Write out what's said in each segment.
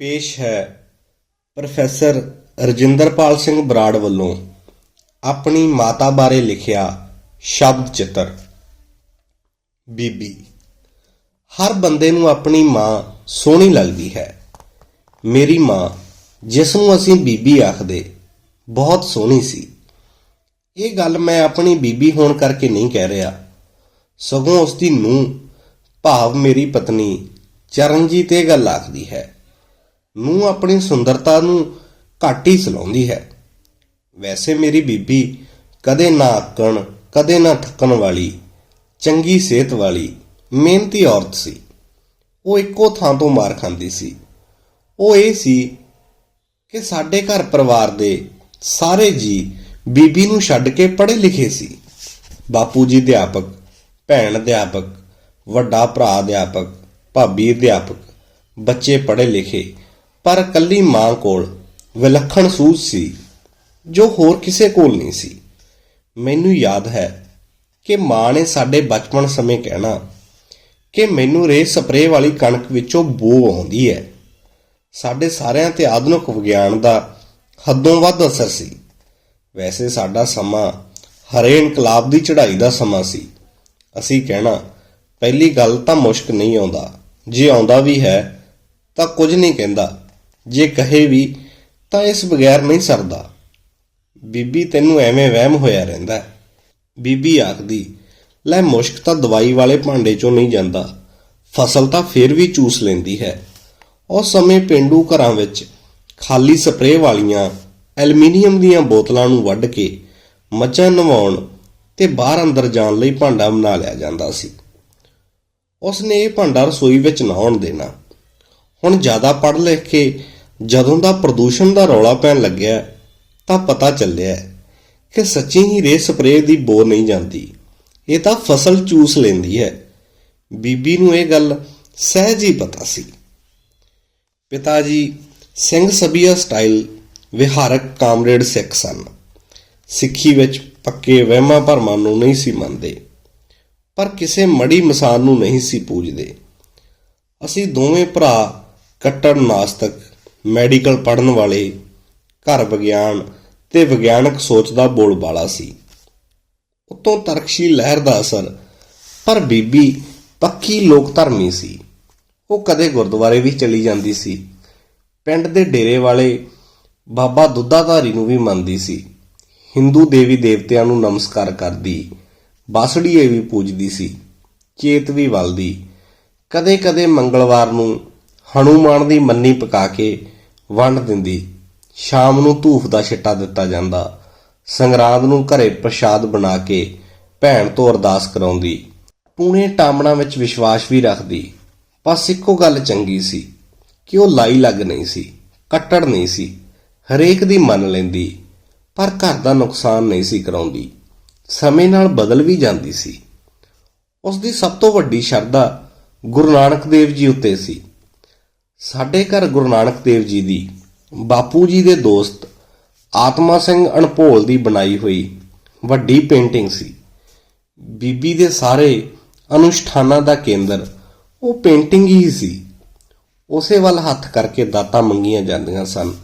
ਪੇਸ਼ ਹੈ। ਪ੍ਰੋਫੈਸਰ ਰਜਿੰਦਰਪਾਲ ਸਿੰਘ ਬਰਾੜ ਵੱਲੋਂ ਆਪਣੀ ਮਾਤਾ ਬਾਰੇ ਲਿਖਿਆ ਸ਼ਬਦ ਚਿੱਤਰ। ਬੀਬੀ, ਹਰ ਬੰਦੇ ਨੂੰ ਆਪਣੀ ਮਾਂ ਸੋਹਣੀ ਲੱਗਦੀ ਹੈ। ਮੇਰੀ ਮਾਂ, ਜਿਸ ਨੂੰ ਅਸੀਂ ਬੀਬੀ ਆਖਦੇ, ਬਹੁਤ ਸੋਹਣੀ ਸੀ। ਇਹ ਗੱਲ ਮੈਂ ਆਪਣੀ ਬੀਬੀ ਹੋਣ ਕਰਕੇ ਨਹੀਂ ਕਹਿ ਰਿਹਾ। ਸਗੋਂ ਉਸ ਦੀ ਨੂੰਹ, ਭਾਵ ਮੇਰੀ ਪਤਨੀ, ਚਰਨਜੀਤ ਇਹ ਗੱਲ ਆਖਦੀ ਹੈ। ਨੂੰ ਆਪਣੀ ਸੁੰਦਰਤਾ ਨੂੰ ਘੱਟ ਹੀ ਸਲਾਉਂਦੀ ਹੈ। ਵੈਸੇ ਮੇਰੀ ਬੀਬੀ ਕਦੇ ਨਾ ਅੱਕਣ, ਕਦੇ ਨਾ ਥੱਕਣ ਵਾਲੀ, ਚੰਗੀ ਸਿਹਤ ਵਾਲੀ, ਮਿਹਨਤੀ ਔਰਤ ਸੀ। ਉਹ ਇੱਕੋ ਥਾਂ ਤੋਂ ਮਾਰ ਖਾਂਦੀ ਸੀ। ਉਹ ਇਹ ਸੀ ਕਿ ਸਾਡੇ ਘਰ ਪਰਿਵਾਰ ਦੇ ਸਾਰੇ ਜੀ ਬੀਬੀ ਨੂੰ ਛੱਡ ਕੇ ਪੜ੍ਹੇ ਲਿਖੇ ਸੀ। ਬਾਪੂ ਜੀ ਅਧਿਆਪਕ, ਭੈਣ ਅਧਿਆਪਕ, ਵੱਡਾ ਭਰਾ ਅਧਿਆਪਕ, ਭਾਬੀ ਅਧਿਆਪਕ, ਬੱਚੇ ਪੜ੍ਹੇ ਲਿਖੇ ਪਰ ਕੱਲੀ ਮਾਂ ਕੋਲ ਵਿਲੱਖਣ ਸੂਝ ਸੀ, ਜੋ ਹੋਰ ਕਿਸੇ ਕੋਲ ਨਹੀਂ ਸੀ। ਮੈਨੂੰ ਯਾਦ ਹੈ ਕਿ ਮਾਂ ਨੇ ਸਾਡੇ ਬਚਪਨ ਸਮੇਂ ਕਹਿਣਾ ਕਿ ਮੈਨੂੰ ਰੇ ਸਪਰੇਅ ਵਾਲੀ ਕਣਕ ਵਿੱਚੋਂ ਬੋ ਆਉਂਦੀ ਹੈ। ਸਾਡੇ ਸਾਰਿਆਂ ਤੇ ਆਧੁਨਿਕ ਵਿਗਿਆਨ ਦਾ ਹੱਦੋਂ ਵੱਧ ਅਸਰ ਸੀ। ਵੈਸੇ ਸਾਡਾ ਸਮਾਂ ਹਰੇ ਇਨਕਲਾਬ ਦੀ ਚੜ੍ਹਾਈ ਦਾ ਸਮਾਂ ਸੀ। ਅਸੀਂ ਕਹਿਣਾ, ਪਹਿਲੀ ਗੱਲ ਤਾਂ ਮੁਸ਼ਕ ਨਹੀਂ ਆਉਂਦਾ। ਜੇ ਆਉਂਦਾ ਵੀ ਹੈ, ਤਾਂ ਕੁਝ ਨਹੀਂ ਕਹਿੰਦਾ। ਜੇ ਕਹੇ ਵੀ, ਤਾਂ ਇਸ ਬਗੈਰ ਨਹੀਂ ਸਰਦਾ। ਬੀਬੀ ਤੈਨੂੰ ਐਵੇਂ ਵਹਿਮ ਹੋਇਆ ਰਹਿੰਦਾ ਬੀਬੀ ਆਖਦੀ, ਲੈ ਮੁਸ਼ਕ ਤਾਂ ਦਵਾਈ ਵਾਲੇ ਭਾਂਡੇ ਚੋਂ ਨਹੀਂ ਜਾਂਦਾ। ਫਸਲ ਤਾਂ ਫੇਰ ਵੀ ਚੂਸ ਲੈਂਦੀ ਹੈ। ਉਸ ਸਮੇਂ ਪਿੰਡੂ ਘਰਾਂ ਵਿੱਚ ਖਾਲੀ ਸਪਰੇਅ ਵਾਲੀਆਂ ਐਲੂਮੀਨੀਅਮ ਦੀਆਂ ਬੋਤਲਾਂ ਨੂੰ ਵੱਢ ਕੇ ਮੱਝਾਂ ਨਵਾਉਣ ਤੇ ਬਾਹਰ ਅੰਦਰ ਜਾਣ ਲਈ ਭਾਂਡਾ ਬਣਾ ਲਿਆ ਜਾਂਦਾ ਸੀ। ਉਸ ਨੇ ਇਹ ਭਾਂਡਾ ਰਸੋਈ ਵਿੱਚ ਨਾ ਆਉਣ ਦੇਣਾ। ਹੁਣ ਜ਼ਿਆਦਾ ਪੜ੍ਹ ਲਿਖ ਕੇ ਜਦੋਂ ਦਾ ਪ੍ਰਦੂਸ਼ਣ ਦਾ ਰੌਲਾ ਪੈਣ ਲੱਗਿਆ, ਤਾਂ ਪਤਾ ਚੱਲਿਆ ਕਿ ਸੱਚੀ ਹੀ ਰੇ ਸਪਰੇਅ ਦੀ ਬੋ ਨਹੀਂ ਜਾਂਦੀ। ਇਹ ਤਾਂ ਫਸਲ ਚੂਸ ਲੈਂਦੀ ਹੈ। ਬੀਬੀ ਨੂੰ ਇਹ ਗੱਲ ਸਹਿਜ ਹੀ ਪਤਾ ਸੀ। ਪਿਤਾ ਜੀ ਸਿੰਘ ਸਭੀਆ ਸਟਾਈਲ ਵਿਹਾਰਕ ਕਾਮਰੇਡ ਸਿੱਖ ਸਨ। ਸਿੱਖੀ ਵਿੱਚ ਪੱਕੇ ਵਹਿਮਾਂ ਭਰਮਾਂ ਨੂੰ ਨਹੀਂ ਸੀ ਮੰਨਦੇ, ਪਰ ਕਿਸੇ ਮੜੀ ਮਸਾਨ ਨੂੰ ਨਹੀਂ ਸੀ ਪੂਜਦੇ। ਅਸੀਂ ਦੋਵੇਂ ਭਰਾ ਕੱਟੜ ਨਾਸਤਕ ਮੈਡੀਕਲ ਪੜਨ ਵਾਲੇ, ਘਰ ਵਿਗਿਆਨ ਤੇ ਵਿਗਿਆਨਕ ਸੋਚ ਦਾ ਬੋਲਬਾਲਾ ਸੀ। ਉਤੋਂ ਤਰਕਸ਼ੀ ਲਹਿਰ ਦਾ ਅਸਰ, ਪਰ ਬੀਬੀ ਪੱਕੀ ਲੋਕ ਧਰਮੀ ਸੀ। ਉਹ ਕਦੇ ਗੁਰਦੁਆਰੇ ਵੀ ਚਲੀ ਜਾਂਦੀ ਸੀ। ਪਿੰਡ ਦੇ ਡੇਰੇ ਵਾਲੇ ਬਾਬਾ ਦੁੱਧਾਧਾਰੀ ਨੂੰ ਵੀ ਮੰਨਦੀ ਸੀ। ਹਿੰਦੂ ਦੇਵੀ ਦੇਵਤਿਆਂ ਨੂੰ ਨਮਸਕਾਰ ਕਰਦੀ ਬਾਸੜੀਏ ਵੀ ਪੂਜਦੀ ਸੀ। ਚੇਤ ਵੀ ਵਲਦੀ। ਕਦੇ-ਕਦੇ ਮੰਗਲਵਾਰ ਨੂੰ ਹਨੂਮਾਨ ਦੀ ਮੰਨੀ ਪਕਾ ਕੇ ਵੰਡ ਦਿੰਦੀ। ਸ਼ਾਮ ਨੂੰ ਧੂਫ ਦਾ ਛਿੱਟਾ ਦਿੱਤਾ ਜਾਂਦਾ। ਸੰਗਰਾਂਦ ਨੂੰ ਘਰੇ ਪ੍ਰਸ਼ਾਦ ਬਣਾ ਕੇ ਭੈਣ ਤੋਂ ਅਰਦਾਸ ਕਰਾਉਂਦੀ। ਪੂਣੇ ਟਾਮਣਾ ਵਿੱਚ ਵਿਸ਼ਵਾਸ ਵੀ ਰੱਖਦੀ। ਬਸ ਇੱਕੋ ਗੱਲ ਚੰਗੀ ਸੀ ਕਿ ਉਹ ਲਾਈ ਲੱਗ ਨਹੀਂ ਸੀ, ਕੱਟੜ ਨਹੀਂ ਸੀ, ਹਰੇਕ ਦੀ ਮੰਨ ਲੈਂਦੀ, ਪਰ ਘਰ ਦਾ ਨੁਕਸਾਨ ਨਹੀਂ ਸੀ ਕਰਾਉਂਦੀ। ਸਮੇਂ ਨਾਲ ਬਦਲ ਵੀ ਜਾਂਦੀ ਸੀ। ਉਸ ਦੀ ਸਭ ਤੋਂ ਵੱਡੀ ਸ਼ਰਧਾ ਗੁਰੂ ਨਾਨਕ ਦੇਵ ਜੀ ਉੱਤੇ ਸੀ। ਸਾਡੇ ਘਰ ਗੁਰੂ ਨਾਨਕ ਦੇਵ ਜੀ ਦੀ ਬਾਪੂ ਜੀ ਦੇ ਦੋਸਤ ਆਤਮਾ ਸਿੰਘ ਅਣਭੋਲ ਦੀ ਬਣਾਈ ਹੋਈ ਵੱਡੀ ਪੇਂਟਿੰਗ ਸੀ। ਬੀਬੀ ਦੇ ਸਾਰੇ ਅਨੁਸ਼ਠਾਨਾਂ ਦਾ ਕੇਂਦਰ ਉਹ ਪੇਂਟਿੰਗ ਹੀ ਸੀ। ਉਸੇ ਵੱਲ ਹੱਥ ਕਰਕੇ ਦਾਤਾਂ ਮੰਗੀਆਂ ਜਾਂਦੀਆਂ ਸਨ।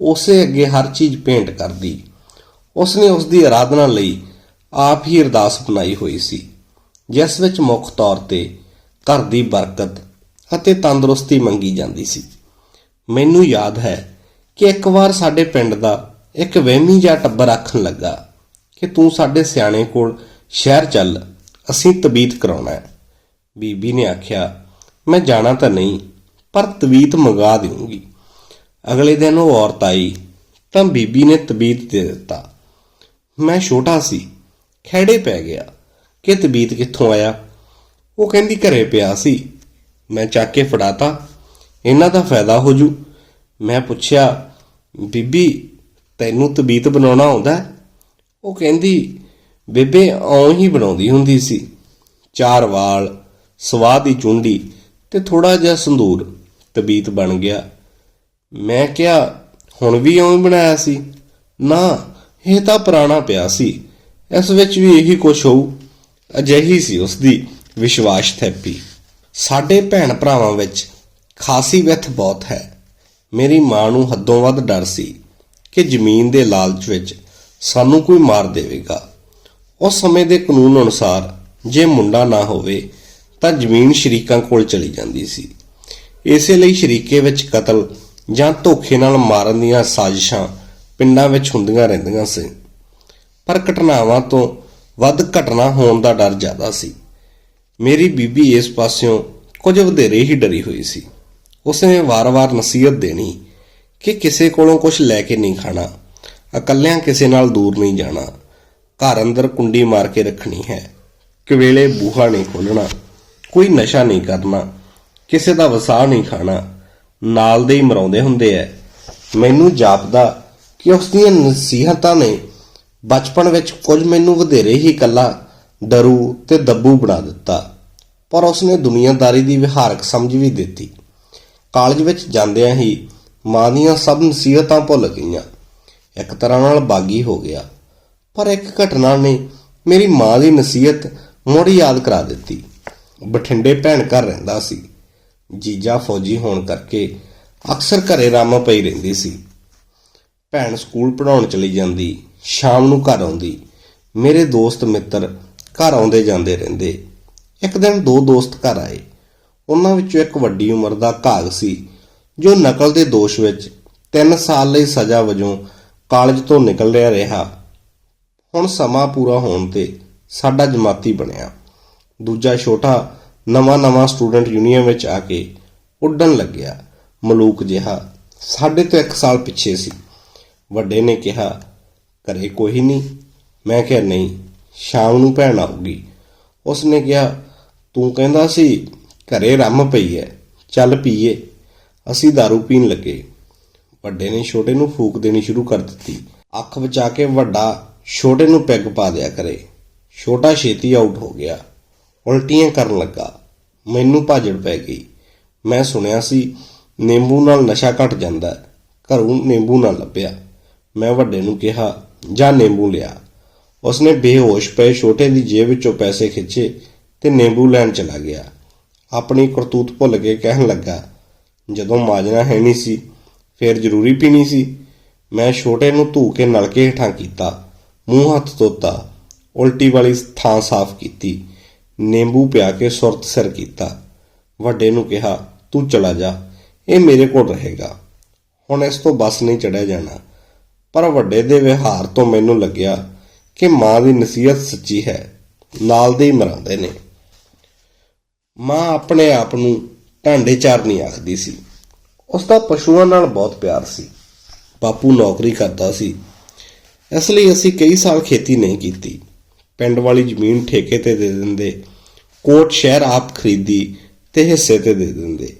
ਉਸੇ ਅੱਗੇ ਹਰ ਚੀਜ਼ ਭੇਂਟ ਕਰਦੀ। ਉਸਨੇ ਉਸ ਦੀ ਆਰਾਧਨਾ ਲਈ ਆਪ ਹੀ ਅਰਦਾਸ ਬਣਾਈ ਹੋਈ ਸੀ। ਜਿਸ ਵਿੱਚ ਮੁੱਖ ਤੌਰ ਤੇ ਘਰ ਦੀ ਬਰਕਤ ਅਤੇ ਤੰਦਰੁਸਤੀ ਮੰਗੀ ਜਾਂਦੀ ਸੀ। ਮੈਨੂੰ ਯਾਦ ਹੈ ਕਿ ਇੱਕ ਵਾਰ ਸਾਡੇ ਪਿੰਡ ਦਾ ਇੱਕ ਵਹਿਮੀ ਜਿਹਾ ਟੱਬਰ ਆਖਣ ਲੱਗਾ ਕਿ ਤੂੰ ਸਾਡੇ ਸਿਆਣੇ ਕੋਲ ਸ਼ਹਿਰ ਚੱਲ, ਅਸੀਂ ਤਬੀਤ ਕਰਾਉਣਾ ਹੈ। ਬੀਬੀ ਨੇ ਆਖਿਆ, ਮੈਂ ਜਾਣਾ ਤਾਂ ਨਹੀਂ, ਪਰ ਤਬੀਤ ਮੰਗਾ ਦੇਵਾਂਗੀ ਅਗਲੇ ਦਿਨ ਉਹ ਔਰਤ ਆਈ, ਤਾਂ ਬੀਬੀ ਨੇ ਤਬੀਤ ਦੇ ਦਿੱਤਾ। ਮੈਂ ਛੋਟਾ ਸੀ ਖੈੜੇ ਪੈ ਗਿਆ, ਕਿ ਤਬੀਤ ਕਿੱਥੋਂ ਆਇਆ? ਉਹ ਕਹਿੰਦੀ ਘਰੇ ਪਿਆ ਸੀ। ਮੈਂ ਚੱਕ ਕੇ ਫੜਾਤਾ। ਇਹਨਾਂ ਦਾ ਫਾਇਦਾ ਹੋ ਜੂ। ਮੈਂ ਪੁੱਛਿਆ, ਬੀਬੀ, ਤੈਨੂੰ ਤਬੀਤ ਬਣਾਉਣਾ ਆਉਂਦਾ ਉਹ ਕਹਿੰਦੀ, ਬੇਬੇ ਔਂ ਹੀ ਬਣਾਉਂਦੀ ਹੁੰਦੀ ਸੀ। ਚਾਰ ਵਾਲ ਸਵਾਹ ਦੀ ਚੁੰਡੀ ਤੇ ਥੋੜਾ ਜਿਹਾ ਸੰਦੂਰ, ਤਬੀਤ ਬਣ ਗਿਆ। ਮੈਂ ਕਿਹਾ, ਹੁਣ ਵੀ ਐਵੇਂ ਬਣਾਇਆ ਸੀ? ਨਾ, ਇਹ ਤਾਂ ਪੁਰਾਣਾ ਪਿਆ ਸੀ। ਇਸ ਵਿੱਚ ਵੀ ਇਹੀ ਕੁਝ ਹੋਊ। ਅਜਿਹੀ ਸੀ ਉਸ ਦੀ ਵਿਸ਼ਵਾਸ ਥੈਪੀ। ਸਾਡੇ ਭੈਣ ਭਰਾਵਾਂ ਵਿੱਚ ਖਾਸੀ ਵਿਥ ਬਹੁਤ ਹੈ। ਮੇਰੀ ਮਾਂ ਨੂੰ ਹੱਦੋਂ ਵੱਧ ਡਰ ਸੀ ਕਿ ਜ਼ਮੀਨ ਦੇ ਲਾਲਚ ਵਿੱਚ ਸਾਨੂੰ ਕੋਈ ਮਾਰ ਦੇਵੇਗਾ। ਉਸ ਸਮੇਂ ਦੇ ਕਾਨੂੰਨ ਅਨੁਸਾਰ ਜੇ ਮੁੰਡਾ ਨਾ ਹੋਵੇ ਤਾਂ ਜ਼ਮੀਨ ਸ਼ਰੀਕਾਂ ਕੋਲ ਚਲੀ ਜਾਂਦੀ ਸੀ। ਇਸੇ ਲਈ ਸ਼ਰੀਕੇ ਵਿੱਚ ਕਤਲ ਜਾਂ ਧੋਖੇ ਨਾਲ ਮਾਰਨ ਦੀਆਂ ਸਾਜ਼ਿਸ਼ਾਂ ਪਿੰਡਾਂ ਵਿੱਚ ਹੁੰਦੀਆਂ ਰਹਿੰਦੀਆਂ ਸੀ। ਪਰ ਘਟਨਾਵਾਂ ਤੋਂ ਵੱਧ ਘਟਨਾ ਹੋਣ ਦਾ ਡਰ ਜ਼ਿਆਦਾ ਸੀ। ਮੇਰੀ ਬੀਬੀ ਇਸ ਪਾਸਿਓਂ ਕੁਝ ਵਧੇਰੇ ਹੀ ਡਰੀ ਹੋਈ ਸੀ। ਉਸਨੇ ਵਾਰ-ਵਾਰ ਨਸੀਹਤ ਦੇਣੀ ਕਿ ਕਿਸੇ ਕੋਲੋਂ ਕੁਝ ਲੈ ਕੇ ਨਹੀਂ ਖਾਣਾ, ਇਕੱਲਿਆਂ ਕਿਸੇ ਨਾਲ ਦੂਰ ਨਹੀਂ ਜਾਣਾ, ਘਰ ਅੰਦਰ ਕੁੰਡੀ ਮਾਰ ਕੇ ਰੱਖਣੀ ਹੈ ਕਿ ਵੇਲੇ ਬੂਹਾ ਨਹੀਂ ਖੋਲਣਾ ਕੋਈ ਨਸ਼ਾ ਨਹੀਂ ਕਰਨਾ, ਕਿਸੇ ਦਾ ਵਸਾ ਨਹੀਂ ਖਾਣਾ, ਨਾਲ ਦੇ ਹੀ ਮਰਾਉਂਦੇ ਹੁੰਦੇ ਐ। ਮੈਨੂੰ ਜਾਪਦਾ ਕਿ ਉਸ ਦੀਆਂ ਨਸੀਹਤਾਂ ਨੇ ਬਚਪਨ ਵਿੱਚ ਕੁਝ ਮੈਨੂੰ ਵਧੇਰੇ ਹੀ ਇਕੱਲਾ ਡਰੂ ਤੇ ਦੱਬੂ ਬਣਾ ਦਿੱਤਾ। ਪਰ ਉਸਨੇ ਦੁਨੀਆਦਾਰੀ ਦੀ ਵਿਹਾਰਕ ਸਮਝ ਵੀ ਦਿੱਤੀ। ਕਾਲਜ ਵਿੱਚ ਜਾਂਦਿਆਂ ਹੀ ਮਾਂ ਦੀਆਂ ਸਭ ਨਸੀਹਤਾਂ ਭੁੱਲ ਗਈਆਂ। ਇੱਕ ਤਰ੍ਹਾਂ ਨਾਲ ਬਾਗੀ ਹੋ ਗਿਆ। ਪਰ ਇੱਕ ਘਟਨਾ ਨੇ ਮੇਰੀ ਮਾਂ ਦੀ ਨਸੀਹਤ ਮੁੜ ਯਾਦ ਕਰਾ ਦਿੱਤੀ। ਬਠਿੰਡੇ ਭੈਣ ਘਰ ਰਹਿੰਦਾ ਸੀ। ਜੀਜਾ ਫੌਜੀ ਹੋਣ ਕਰਕੇ ਅਕਸਰ ਘਰੇ ਰਾਮਾ ਪਈ ਰਹਿੰਦੀ ਸੀ। ਭੈਣ ਸਕੂਲ ਪੜਾਉਣ ਚਲੀ ਜਾਂਦੀ, ਸ਼ਾਮ ਨੂੰ ਘਰ ਆਉਂਦੀ। ਮੇਰੇ ਦੋਸਤ ਮਿੱਤਰ ਘਰ ਆਉਂਦੇ ਜਾਂਦੇ ਰਹਿੰਦੇ। ਇੱਕ ਦਿਨ ਦੋ ਦੋਸਤ ਘਰ ਆਏ। ਉਹਨਾਂ ਵਿੱਚੋਂ ਇੱਕ ਵੱਡੀ ਉਮਰ ਦਾ ਘਾਗ ਸੀ, ਜੋ ਨਕਲ ਦੇ ਦੋਸ਼ ਵਿੱਚ 3 ਸਾਲ ਲਈ ਸਜ਼ਾ ਵਜੋਂ ਕਾਲਜ ਤੋਂ ਨਿਕਲ ਰਿਹਾ ਰਿਹਾ। ਹੁਣ ਸਮਾਂ ਪੂਰਾ ਹੋਣ ਤੇ ਸਾਡਾ ਜਮਾਤੀ ਬਣਿਆ। ਦੂਜਾ ਛੋਟਾ ਨਵਾਂ-ਨਵਾਂ ਸਟੂਡੈਂਟ ਯੂਨੀਅਨ ਵਿੱਚ ਆ ਕੇ ਉੱਡਣ ਲੱਗਿਆ, ਮਲੂਕ ਜਿਹਾ। ਸਾਡੇ ਤੋਂ 1 ਸਾਲ ਪਿੱਛੇ ਸੀ। ਵੱਡੇ ਨੇ ਕਿਹਾ, ਘਰੇ ਕੋਈ ਨਹੀਂ? ਮੈਂ ਕਿਹਾ, ਨਹੀਂ। ਸ਼ਾਮ ਨੂੰ ਭੈਣ ਆਊਗੀ। ਉਸਨੇ ਕਿਹਾ, ਤੂੰ ਕਹਿੰਦਾ ਸੀ, ਘਰੇ ਰੰਮ ਪਈ ਐ, ਚੱਲ ਪੀਏ। ਅਸੀਂ दारू ਪੀਣ ਲੱਗੇ। ਵੱਡੇ ਨੇ ਛੋਟੇ ਨੂੰ ਫੂਕ ਦੇਣੀ ਸ਼ੁਰੂ ਕਰ ਦਿੱਤੀ। ਅੱਖ ਬਚਾ ਕੇ ਵੱਡਾ ਛੋਟੇ ਨੂੰ ਪੈਗ ਪਾ ਦਿਆ ਕਰੇ। ਛੋਟਾ ਛੇਤੀ ਆਊਟ ਹੋ ਗਿਆ। ਉਲਟੀਆਂ ਕਰਨ ਲੱਗਾ। ਮੈਨੂੰ ਭਾਜੜ ਪੈ ਗਈ। ਮੈਂ ਸੁਣਿਆ ਸੀ, ਨਿੰਬੂ ਨਾਲ ਨਸ਼ਾ ਘਟ ਜਾਂਦਾ ਘਰੋਂ ਨਿੰਬੂ ਨਾ ਲੱਭਿਆ। ਮੈਂ ਵੱਡੇ ਨੂੰ ਕਿਹਾ, ਜਾ ਨਿੰਬੂ ਲਿਆ। ਉਸਨੇ ਬੇਹੋਸ਼ ਪਏ ਛੋਟੇ ਦੀ ਜੇਬ ਵਿੱਚੋਂ ਪੈਸੇ ਖਿੱਚੇ ਤੇ ਨਿੰਬੂ ਲੈਣ ਚਲਾ ਗਿਆ। ਆਪਣੀ ਕਰਤੂਤ ਭੁੱਲ ਕੇ ਕਹਿਣ ਲੱਗਾ, ਜਦੋਂ ਮਾਜਨਾ ਹੈ ਨਹੀਂ ਸੀ, ਫਿਰ ਜ਼ਰੂਰੀ ਪੀਣੀ ਸੀ। ਮੈਂ ਛੋਟੇ ਨੂੰ ਧੂ ਕੇ ਨਲਕੇ ਹੇਠਾਂ ਕੀਤਾ, ਮੂੰਹ ਹੱਥ ਧੋਤਾ, ਉਲਟੀ ਵਾਲੀ ਥਾਂ ਸਾਫ਼ ਕੀਤੀ, ਨਿੰਬੂ ਪਿਆ ਕੇ ਸੁਰਤ ਸਿਰ ਕੀਤਾ। ਵੱਡੇ ਨੂੰ ਕਿਹਾ, ਤੂੰ ਚਲਾ ਜਾ, ਇਹ ਮੇਰੇ ਕੋਲ ਰਹੇਗਾ। ਹੁਣ ਇਸ ਤੋਂ ਬਸ ਨਹੀਂ ਚੜਿਆ ਜਾਣਾ। ਪਰ ਵੱਡੇ ਦੇ ਵਿਹਾਰ ਤੋਂ ਮੈਨੂੰ ਲੱਗਿਆ ਕਿ ਮਾਂ ਦੀ ਨਸੀਹਤ ਸੱਚੀ ਹੈ, ਨਾਲ ਦੇ ਹੀ ਮਰਾਉਂਦੇ ਨੇ। ਮਾਂ ਆਪਣੇ ਆਪ ਨੂੰ ਢਾਂਡੇ ਚਾਰ ਨਹੀਂ ਆਖਦੀ ਸੀ। ਉਸ ਦਾ ਪਸ਼ੂਆਂ ਨਾਲ ਬਹੁਤ ਪਿਆਰ ਸੀ। ਬਾਪੂ ਨੌਕਰੀ ਕਰਦਾ ਸੀ। ਇਸ ਲਈ ਅਸੀਂ ਕਈ ਸਾਲ ਖੇਤੀ ਨਹੀਂ ਕੀਤੀ। ਪਿੰਡ ਵਾਲੀ ਜ਼ਮੀਨ ਠੇਕੇ ਤੇ ਦੇ ਦਿੰਦੇ, ਕੋਟ ਸ਼ਹਿਰ ਆਪ ਖਰੀਦੀ ਤੇ ਹਿੱਸੇ ਤੇ ਦੇ ਦਿੰਦੇ,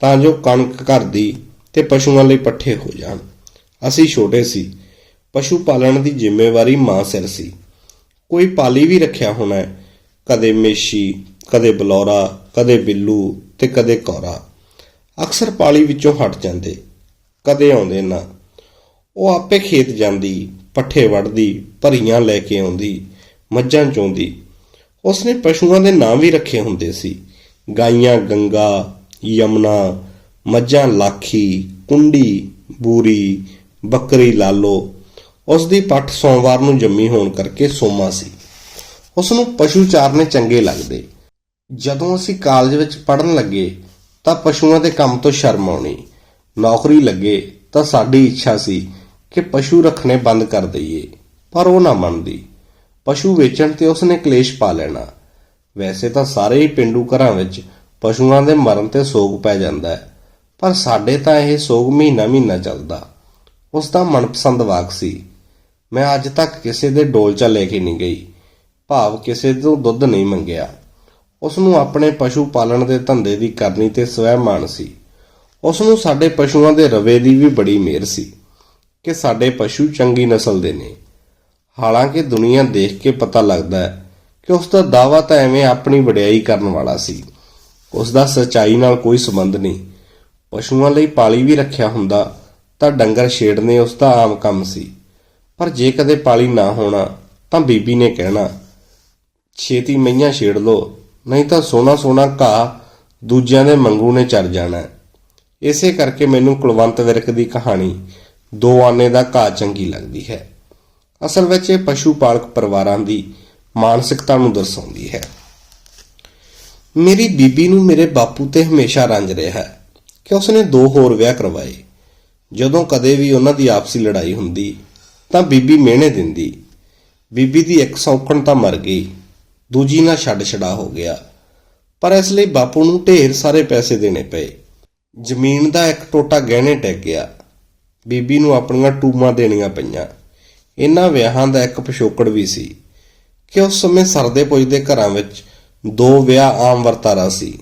ਤਾਂ ਜੋ ਕਣਕ ਘਰ ਦੀ ਤੇ ਪਸ਼ੂਆਂ ਲਈ ਪੱਠੇ ਹੋ ਜਾਣ। ਅਸੀਂ ਛੋਟੇ ਸੀ। ਪਸ਼ੂ ਪਾਲਣ ਦੀ ਜ਼ਿੰਮੇਵਾਰੀ ਮਾਂ ਸਿਰ ਸੀ। ਕੋਈ ਪਾਲੀ ਵੀ ਰੱਖਿਆ ਹੋਣਾ ਕਦੇ ਮੇਸ਼ੀ, ਕਦੇ ਬਲੌਰਾ, ਕਦੇ ਬਿੱਲੂ ਤੇ ਕਦੇ ਕੌਰਾ। ਅਕਸਰ ਪਾਲੀ ਵਿੱਚੋਂ ਹਟ ਜਾਂਦੇ, ਕਦੇ ਆਉਂਦੇ ਨਾ। ਉਹ ਆਪੇ ਖੇਤ ਜਾਂਦੀ, ਪੱਠੇ ਵੜਦੀ ਭਰੀਆਂ ਲੈ ਕੇ ਆਉਂਦੀ, ਮੱਝਾਂ ਚੋਂਦੀ। ਉਸਨੇ ਪਸ਼ੂਆਂ ਦੇ ਨਾਂ ਵੀ ਰੱਖੇ ਹੁੰਦੇ ਸੀ। ਗਾਈਆਂ, ਗੰਗਾ, ਯਮਨਾ, ਮੱਝਾਂ, ਲਾਖੀ, ਕੁੰਡੀ, ਬੂਰੀ, ਬੱਕਰੀ, ਲਾਲੋ ਉਸ ਦੀ ਪੱਠ ਸੋਮਵਾਰ ਨੂੰ ਜੰਮੀ ਹੋਣ ਕਰਕੇ ਸੋਮਾ ਸੀ। ਉਸ ਨੂੰ ਪਸ਼ੂ ਚਾਰਨੇ ਚੰਗੇ ਲੱਗਦੇ। ਜਦੋਂ ਅਸੀਂ ਕਾਲਜ ਵਿੱਚ ਪੜ੍ਹਨ ਲੱਗੇ, ਤਾਂ ਪਸ਼ੂਆਂ ਦੇ ਕੰਮ ਤੋਂ ਸ਼ਰਮ ਆਉਣੀ। ਨੌਕਰੀ ਲੱਗੇ, ਤਾਂ ਸਾਡੀ ਇੱਛਾ ਸੀ ਕਿ ਪਸ਼ੂ ਰੱਖਣੇ ਬੰਦ ਕਰ ਦਈਏ, ਪਰ ਉਹ ਨਾ ਮੰਨਦੀ। ਪਸ਼ੂ ਵੇਚਣ ਤੇ ਉਸਨੇ ਕਲੇਸ਼ ਪਾ ਲੈਣਾ। ਵੈਸੇ ਤਾਂ ਸਾਰੇ ਹੀ ਪਿੰਡੂ ਘਰਾਂ ਵਿੱਚ ਪਸ਼ੂਆਂ ਦੇ ਮਰਨ ਤੇ ਸੋਗ ਪੈ ਜਾਂਦਾ ਹੈ, ਪਰ ਸਾਡੇ ਤਾਂ ਇਹ ਸੋਗ ਮਹੀਨਾ ਮਹੀਨਾ ਚੱਲਦਾ। ਉਸ ਦਾ ਮਨਪਸੰਦ ਵਾਕ ਸੀ ਮੈਂ ਅੱਜ ਤੱਕ ਕਿਸੇ ਦੇ ਡੋਲਚਾ ਲੈ ਕੇ ਨਹੀਂ ਗਈ। ਭਾਵ ਕਿਸੇ ਤੋਂ ਦੁੱਧ ਨਹੀਂ ਮੰਗਿਆ। ਉਸ ਨੂੰ ਆਪਣੇ ਪਸ਼ੂ ਪਾਲਣ ਦੇ ਧੰਦੇ ਦੀ ਕਰਨੀ ਤੇ ਸਵੈ ਮਾਣ ਸੀ। ਉਸ ਨੂੰ ਸਾਡੇ ਪਸ਼ੂਆਂ ਦੇ ਰਵੇ ਦੀ ਵੀ ਬੜੀ ਮਿਹਰ ਸੀ ਕਿ ਸਾਡੇ ਪਸ਼ੂ ਚੰਗੀ ਨਸਲ ਦੇ ਨੇ। ਹਾਲਾਂਕਿ ਦੁਨੀਆ ਦੇਖ ਕੇ ਪਤਾ ਲੱਗਦਾ ਹੈ ਕਿ ਉਸ ਦਾ ਦਾਵਾ ਤਾਂ ਐਵੇਂ ਆਪਣੀ ਵਡਿਆਈ ਕਰਨ ਵਾਲਾ ਸੀ। ਉਸ ਦਾ ਸਚਾਈ ਨਾਲ ਕੋਈ ਸੰਬੰਧ ਨਹੀਂ। ਪਸ਼ੂਆਂ ਲਈ ਪਾਲੀ ਵੀ ਰੱਖਿਆ ਹੁੰਦਾ ਤਾਂ ਡੰਗਰ ਛੇੜਨੇ ਉਸ ਦਾ ਆਮ ਕੰਮ ਸੀ। ਪਰ ਜੇ ਕਦੇ ਪਾਲੀ ਨਾ ਹੋਣਾ, ਤਾਂ ਬੀਬੀ ਨੇ ਕਹਿਣਾ, ਛੇਤੀ ਮਈਆਂ ਛੇੜ ਲੋ ਨਹੀਂ ਤਾਂ ਸੋਨਾ ਸੋਨਾ ਘਾਹ ਦੂਜਿਆਂ ਦੇ ਮੰਗੂ ਨੇ ਚੜ ਜਾਣਾ। ਇਸੇ ਕਰਕੇ ਮੈਨੂੰ ਕੁਲਵੰਤ ਵਿਰਕ ਦੀ ਕਹਾਣੀ ਦੋ ਆਨੇ ਦਾ ਘਾਹ ਚੰਗੀ ਲੱਗਦੀ ਹੈ। ਅਸਲ ਵਿੱਚ ਇਹ ਪਸ਼ੂ ਪਾਲਕ ਪਰਿਵਾਰਾਂ ਦੀ ਮਾਨਸਿਕਤਾ ਨੂੰ ਦਰਸਾਉਂਦੀ ਹੈ। ਮੇਰੀ ਬੀਬੀ ਨੂੰ ਮੇਰੇ ਬਾਪੂ ਤੇ ਹਮੇਸ਼ਾ ਰੰਜ ਰਿਹਾ ਹੈ ਕਿ ਉਸਨੇ ਦੋ ਹੋਰ ਵਿਆਹ ਕਰਵਾਏ। ਜਦੋਂ ਕਦੇ ਵੀ ਉਹਨਾਂ ਦੀ ਆਪਸੀ ਲੜਾਈ ਹੁੰਦੀ ਤਾਂ ਬੀਬੀ ਮਿਹਣੇ ਦਿੰਦੀ। ਬੀਬੀ ਦੀ ਇੱਕ ਸੌਕਣ ਤਾਂ ਮਰ ਗਈ। ਦੂਜੀ ਨਾਲ ਛੱਡ ਛੜਾ ਹੋ ਗਿਆ। ਪਰ ਇਸ ਲਈ ਬਾਪੂ ਨੂੰ ਢੇਰ ਸਾਰੇ ਪੈਸੇ ਦੇਣੇ ਪਏ। ਜ਼ਮੀਨ ਦਾ ਇੱਕ ਟੋਟਾ ਗਹਿਣੇ ਟਿਕ ਗਿਆ। ਬੀਬੀ ਨੂੰ ਆਪਣੀਆਂ ਟੂਮਾਂ ਦੇਣੀਆਂ ਪਈਆਂ। ਇਹਨਾਂ ਵਿਆਹਾਂ ਦਾ ਇੱਕ ਪਿਛੋਕੜ ਵੀ ਸੀ ਕਿ ਉਸ ਸਮੇਂ ਸਰਦੇ ਪੁੱਜਦੇ ਘਰਾਂ ਵਿੱਚ ਦੋ ਵਿਆਹ ਆਮ ਵਰਤਾਰਾ ਸੀ।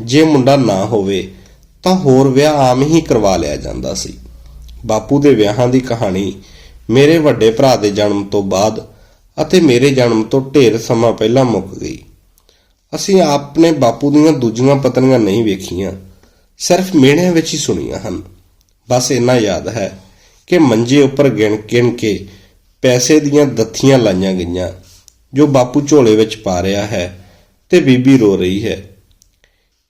ਜੇ ਮੁੰਡਾ ਨਾ ਹੋਵੇ, ਤਾਂ ਹੋਰ ਵਿਆਹ ਆਮ ਹੀ ਕਰਵਾ ਲਿਆ ਜਾਂਦਾ ਸੀ। ਬਾਪੂ ਦੇ ਵਿਆਹਾਂ ਦੀ ਕਹਾਣੀ ਮੇਰੇ ਵੱਡੇ ਭਰਾ ਦੇ ਜਨਮ ਤੋਂ ਬਾਅਦ ਅਤੇ ਮੇਰੇ ਜਨਮ ਤੋਂ ਢੇਰ ਸਮਾਂ ਪਹਿਲਾਂ ਮੁੱਕ ਗਈ। ਅਸੀਂ ਆਪਣੇ ਬਾਪੂ ਦੀਆਂ ਦੂਜੀਆਂ ਪਤਨੀਆਂ ਨਹੀਂ ਵੇਖੀਆਂ, ਸਿਰਫ ਮਿਹਣਿਆਂ ਵਿੱਚ ਹੀ ਸੁਣੀਆਂ ਹਨ। ਬਸ ਇੰਨਾ ਯਾਦ ਹੈ ਕਿ ਮੰਜੇ ਉੱਪਰ ਗਿਣ ਗਿਣ ਕੇ ਪੈਸੇ ਦੀਆਂ ਦੱਥੀਆਂ ਲਾਈਆਂ ਗਈਆਂ, ਜੋ ਬਾਪੂ ਝੋਲੇ ਵਿੱਚ ਪਾ ਰਿਹਾ ਹੈ ਤੇ ਬੀਬੀ ਰੋ ਰਹੀ ਹੈ।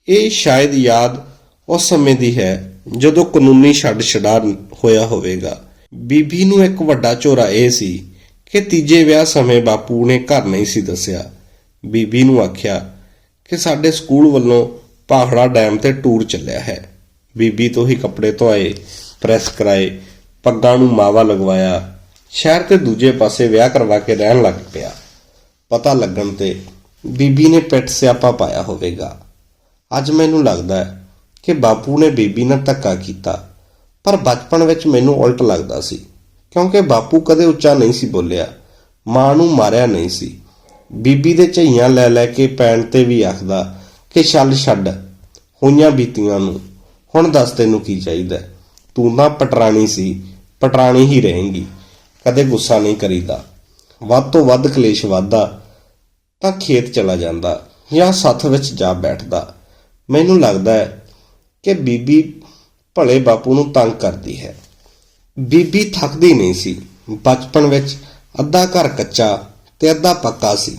ਇਹ ਸ਼ਾਇਦ ਯਾਦ ਉਸ ਸਮੇਂ ਦੀ ਹੈ ਜਦੋਂ ਕਾਨੂੰਨੀ ਛੱਡ ਛਡਾ ਹੋਇਆ ਹੋਵੇਗਾ। ਬੀਬੀ ਨੂੰ ਇੱਕ ਵੱਡਾ ਝੋਰਾ ਇਹ ਸੀ ਕਿ ਤੀਜੇ ਵਿਆਹ ਸਮੇਂ ਬਾਪੂ ਨੇ ਘਰ ਨਹੀਂ ਸੀ ਦੱਸਿਆ। ਬੀਬੀ ਨੂੰ ਆਖਿਆ ਕਿ ਸਾਡੇ ਸਕੂਲ ਵੱਲੋਂ ਪਾਖੜਾ ਡੈਮ ਤੇ ਟੂਰ ਚੱਲਿਆ ਹੈ। ਬੀਬੀ ਤੋਂ ਹੀ ਕੱਪੜੇ ਧੋਏ, ਪ੍ਰੈਸ ਕਰਾਏ, ਪੱਗਾਂ ਨੂੰ ਮਾਵਾ ਲਗਵਾਇਆ, ਸ਼ਹਿਰ ਤੇ ਦੂਜੇ ਪਾਸੇ ਵਿਆਹ ਕਰਵਾ ਕੇ ਰਹਿਣ ਲੱਗ ਪਿਆ। ਪਤਾ ਲੱਗਣ ਤੇ ਬੀਬੀ ਨੇ ਪਿੱਠ ਸਿਆਪਾ ਪਾਇਆ ਹੋਵੇਗਾ। ਅੱਜ ਮੈਨੂੰ ਲੱਗਦਾ ਹੈ ਕਿ ਬਾਪੂ ਨੇ ਬੀਬੀ ਨਾਲ ਧੱਕਾ ਕੀਤਾ। ਪਰ ਬਚਪਨ ਵਿੱਚ ਮੈਨੂੰ ਉਲਟ ਲੱਗਦਾ ਸੀ, ਕਿਉਂਕਿ ਬਾਪੂ ਕਦੇ ਉੱਚਾ ਨਹੀਂ ਸੀ ਬੋਲਿਆ, ਮਾਂ ਨੂੰ ਮਾਰਿਆ ਨਹੀਂ ਸੀ। ਬੀਬੀ ਦੇ ਝਈਆਂ ਲੈ ਲੈ ਕੇ ਪੈਣ ਤੇ ਵੀ ਆਖਦਾ ਕਿ ਛੱਲ ਛੱਡ, ਹੋਈਆਂ ਬੀਤੀਆਂ ਨੂੰ, ਹੁਣ ਦੱਸ ਤੈਨੂੰ ਕੀ ਚਾਹੀਦਾ? ਤੂੰ ਤਾਂ ਪਟਰਾਣੀ ਸੀ, ਪਟਰਾਣੀ ਹੀ ਰਹੇਂਗੀ, ਕਦੇ ਗੁੱਸਾ ਨਹੀਂ ਕਰੀਦਾ। ਵੱਧ ਤੋਂ ਵੱਧ ਕਲੇਸ਼ ਵਾਧਾ ਤਾਂ ਖੇਤ ਚਲਾ ਜਾਂਦਾ ਜਾਂ ਸੱਥ ਵਿੱਚ ਜਾ ਬੈਠਦਾ। ਮੈਨੂੰ ਲੱਗਦਾ ਹੈ ਕਿ ਬੀਬੀ ਭਲੇ ਬਾਪੂ ਨੂੰ ਤੰਗ ਕਰਦੀ ਹੈ। ਬੀਬੀ ਥੱਕਦੀ ਨਹੀਂ ਸੀ। ਬਚਪਨ ਵਿੱਚ ਅੱਧਾ ਘਰ ਕੱਚਾ ਤੇ ਅੱਧਾ ਪੱਕਾ ਸੀ।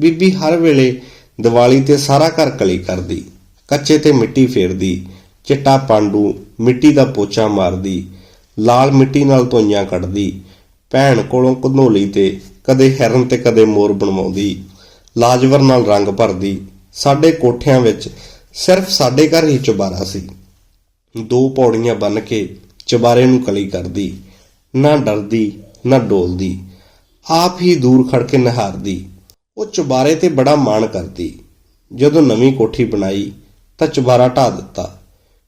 ਬੀਬੀ ਹਰ ਵੇਲੇ ਦੀਵਾਲੀ ਤੇ ਸਾਰਾ ਘਰ ਕਲੀ ਕਰਦੀ। ਕੱਚੇ ਤੇ ਮਿੱਟੀ ਫੇਰਦੀ। ਚਿੱਟਾ ਪਾਂਡੂ ਮਿੱਟੀ ਦਾ ਪੋਚਾ ਮਾਰਦੀ। ਲਾਲ ਮਿੱਟੀ ਨਾਲ ਧੋਈਆਂ ਕੱਢਦੀ। ਭੈਣ ਕੋਲੋਂ ਕੰਧੋਲੀ ਤੇ ਕਦੇ ਹਿਰਨ ਤੇ ਕਦੇ ਮੋਰ ਬਣਵਾਉਂਦੀ। ਲਾਜਵਰ ਨਾਲ ਰੰਗ ਭਰਦੀ। ਸਾਡੇ ਕੋਠਿਆਂ ਵਿੱਚ ਸਿਰਫ ਸਾਡੇ ਘਰ ਹੀ ਚੁਬਾਰਾ ਸੀ। ਦੋ ਪੌੜੀਆਂ ਬੰਨ ਕੇ ਚੁਬਾਰੇ ਨੂੰ ਕਲੀ ਕਰਦੀ, ਨਾ ਡਰਦੀ, ਨਾ ਡੋਲਦੀ, ਆਪ ਹੀ ਦੂਰ ਖੜ ਕੇ ਨਿਹਾਰਦੀ। ਉਹ ਚੁਬਾਰੇ ਤੇ ਬੜਾ ਮਾਣ ਕਰਦੀ। ਜਦੋਂ ਨਵੀਂ ਕੋਠੀ ਬਣਾਈ ਤਾਂ ਚੁਬਾਰਾ ਢਾ ਦਿੱਤਾ।